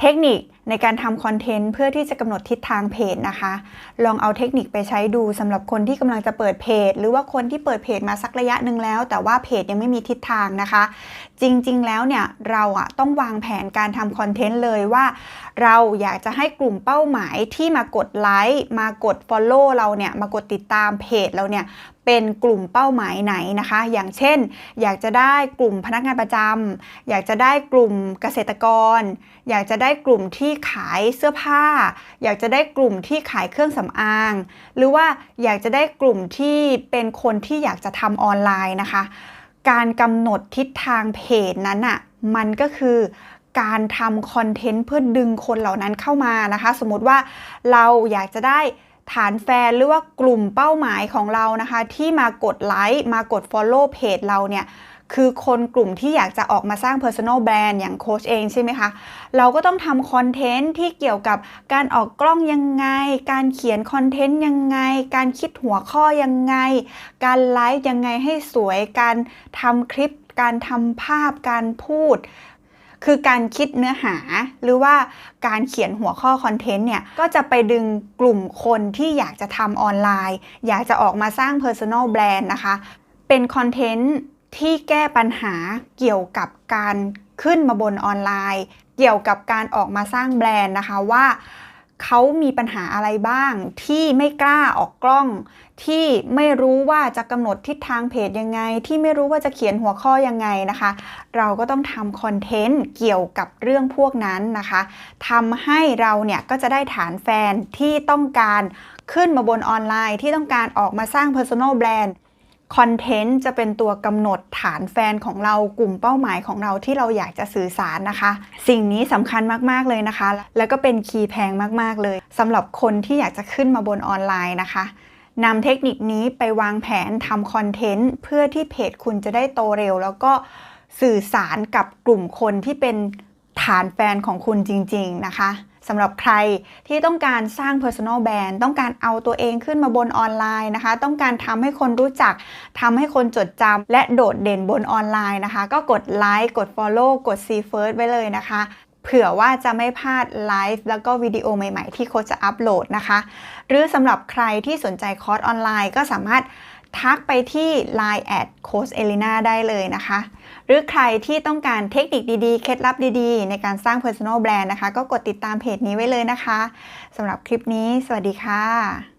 เทคนิคในการทำคอนเทนต์เพื่อที่จะกำหนดทิศทางเพจนะคะ ลองเอาเทคนิคไปใช้ดูสำหรับคนที่กำลังจะเปิดเพจ หรือว่าคนที่เปิดเพจมาสักระยะหนึ่งแล้ว แต่ว่าเพจยังไม่มีทิศทางนะคะ จริงๆ แล้วเนี่ยเราอะต้องวางแผนการทำคอนเทนต์เลยว่า เราอยากจะให้กลุ่มเป้าหมายที่มากดไลค์มากด Follow เราเนี่ยมากดติดตามเพจเราเนี่ย เป็นกลุ่มเป้าหมายไหนนะคะ อย่างเช่น อยากจะได้กลุ่มพนักงานประจำอยากจะได้กลุ่มเกษตรกร อยากจะได้กลุ่มที่ขายเสื้อผ้า อยากจะได้กลุ่มที่ขายเครื่องสำอาง หรือว่าอยากจะได้กลุ่มที่เป็นคนที่อยากจะทำออนไลน์นะคะ การกำหนดทิศทางเพจนั้นอะมันก็คือการทำคอนเทนต์เพื่อดึงคนเหล่านั้นเข้ามานะคะ สมมติว่าเราอยากจะได้ ฐานแฟนหรือว่ากลุ่มเป้าหมายของเรานะคะ ที่มากดไลค์มากด Follow เพจเราเนี่ยคือคนกลุ่มที่อยากจะออกมาสร้าง Personal Brand อย่างโค้ชเองใช่ไหมคะ เราก็ต้องทำคอนเทนต์ที่เกี่ยวกับการออกกล้องยังไง การเขียนคอนเทนต์ยังไง การคิดหัวข้อยังไง การไลฟ์ยังไงให้สวย การทำคลิป การทำภาพ การพูด คือการคิดเนื้อหาหรือว่าการเขียนหัวข้อคอนเทนต์เนี่ย ก็จะไปดึงกลุ่มคนที่อยากจะทำออนไลน์ อยากจะออกมาสร้าง Personal Brand นะคะ เป็นคอนเทนต์ที่แก้ปัญหาเกี่ยวกับการขึ้นมาบนออนไลน์ เกี่ยวกับการออกมาสร้างแบรนด์นะคะว่า เขามีปัญหาอะไรบ้าง ที่ไม่กล้าออกกล้อง ที่ไม่รู้ว่าจะกำหนดทิศทางเพจยังไง ที่ไม่รู้ว่าจะเขียนหัวข้อยังไงนะคะ เราก็ต้องทำคอนเทนต์เกี่ยวกับเรื่องพวกนั้นนะคะทำให้เราเนี่ยก็จะได้ฐานแฟนที่ต้องการขึ้นมาบนออนไลน์ ที่ต้องการออกมาสร้าง Personal Brand คอนเทนต์จะเป็นตัวกำหนดฐานแฟนของเรากลุ่มเป้าหมายของเราที่เราอยากจะสื่อสารนะคะ สิ่งนี้สำคัญมาก ๆ เลยนะคะ แล้วก็เป็นคีย์แพงมาก ๆ เลยสำหรับคนที่อยากจะขึ้นมาบนออนไลน์นะคะนำเทคนิคนี้ไปวางแผนทำคอนเทนต์เพื่อที่เพจคุณจะได้โตเร็ว แล้วก็สื่อสารกับกลุ่มคนที่เป็นฐานแฟนของคุณจริง ๆ นะคะ สำหรับใครที่ต้องการสร้าง Personal Brand ต้องการเอาตัวเองขึ้นมาบนออนไลน์นะคะ ต้องการทำให้คนรู้จักทำให้คนจดจำและโดดเด่นบนออนไลน์นะคะ ก็กดไลค์กด Follow กด See First ไว้เลยนะคะเผื่อว่าจะไม่พลาดไลฟ์แล้วก็วิดีโอใหม่ ๆ ที่โค้ชจะอัปโหลดนะคะ หรือสำหรับใครที่สนใจคอร์สออนไลน์ก็สามารถ ทักไปที่ Line แอดโค้ชเอลินาได้เลยนะคะ หรือใครที่ต้องการเทคนิคดีๆ เคล็ดลับดีๆ ในการสร้าง Personal Brand นะคะ ก็กดติดตามเพจนี้ไว้เลยนะคะสำหรับคลิปนี้ สวัสดีค่ะ